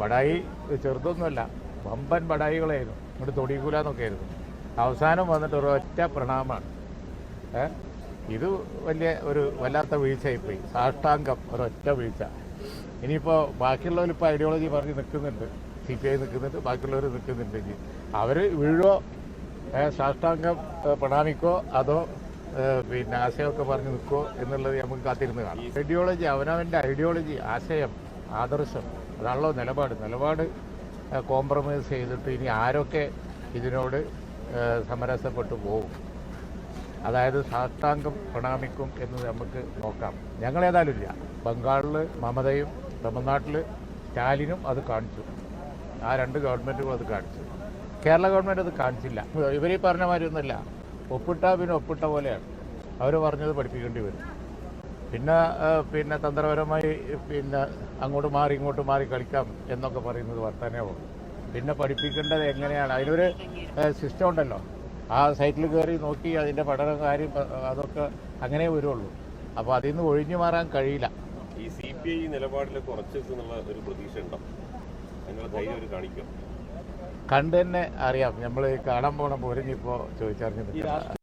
ബടായി ചെറുതൊന്നുമല്ല വമ്പൻ ബടായികളായിരുന്നു ഇങ്ങോട്ട് തൊടികൂലെന്നൊക്കെ ആയിരുന്നു അവസാനം വന്നിട്ട് ഒരൊറ്റ പ്രണാമമാണ്. ഏ? ഇത് വലിയ ഒരു വല്ലാത്ത വീഴ്ചയായിപ്പോയി. സാഷ്ടാംഗം ഒരൊറ്റ വീഴ്ച. ഇനിയിപ്പോൾ ബാക്കിയുള്ളവർ ഇപ്പോൾ ഐഡിയോളജി പറഞ്ഞ് നിൽക്കുന്നുണ്ട്. സി പി ഐ നിൽക്കുന്നുണ്ട് ബാക്കിയുള്ളവർ നിൽക്കുന്നുണ്ട് ഇനി. അവർ വീഴോ? സാഷ്ടാംഗം പ്രണാമിക്കോ? അതോ പിന്നെ ആശയമൊക്കെ പറഞ്ഞ് നിൽക്കുമോ എന്നുള്ളത് നമുക്ക് കാത്തിരുന്ന് കാണാം. ഐഡിയോളജി അവനവന്റെ ഐഡിയോളജി ആശയം. ആദർശം. അതാണല്ലോ നിലപാട്. നിലപാട് കോംപ്രമൈസ് ചെയ്തിട്ട് ഇനി ആരൊക്കെ ഇതിനോട് സമരസപ്പെട്ടു പോകും അതായത് സാഷ്ടാംഗം പ്രണാമിക്കും എന്ന് നമുക്ക് നോക്കാം. ഞങ്ങളേതായാലും ഇല്ല. ബംഗാളിൽ മമതയും തമിഴ്നാട്ടിൽ സ്റ്റാലിനും അത് കാണിച്ചു. ആ രണ്ട് ഗവൺമെന്റുകളും അത് കാണിച്ചു. കേരള ഗവൺമെന്റ് അത് കാണിച്ചില്ല. ഇവരീ പറഞ്ഞ മാതിരി ഒന്നുമില്ല. ഒപ്പിട്ട പിന്നെ ഒപ്പിട്ട പോലെയാണ്. അവർ പറഞ്ഞത് പഠിപ്പിക്കേണ്ടി വരും. പിന്നെ പിന്നെ തന്ത്രപരമായി പിന്നെ അങ്ങോട്ട് മാറി ഇങ്ങോട്ട് മാറി കളിക്കാം എന്നൊക്കെ പറയുന്നത് വർത്തമാനമാവും പിന്നെ പഠിപ്പിക്കേണ്ടത് എങ്ങനെയാണ്? അതിനൊരു സിസ്റ്റം ഉണ്ടല്ലോ. ആ സൈറ്റിൽ കയറി നോക്കി അതിന്റെ പഠന കാര്യം അതൊക്കെ അങ്ങനെ വരുള്ളൂ. അപ്പോൾ അതിൽ നിന്ന് ഒഴിഞ്ഞു മാറാൻ കഴിയില്ല. ഈ സി പി ഐ നിലപാടിൽ കുറച്ച് എന്നുള്ള ഒരു പ്രതീക്ഷ ഉണ്ടോ? ധൈര്യം ഒരു കാണിക്കും? കണ്ട് തന്നെ അറിയാം. നമ്മൾ കാണാൻ പോണ പോരിഞ്ഞിപ്പോൾ ഇപ്പോൾ നിൽക്കണം.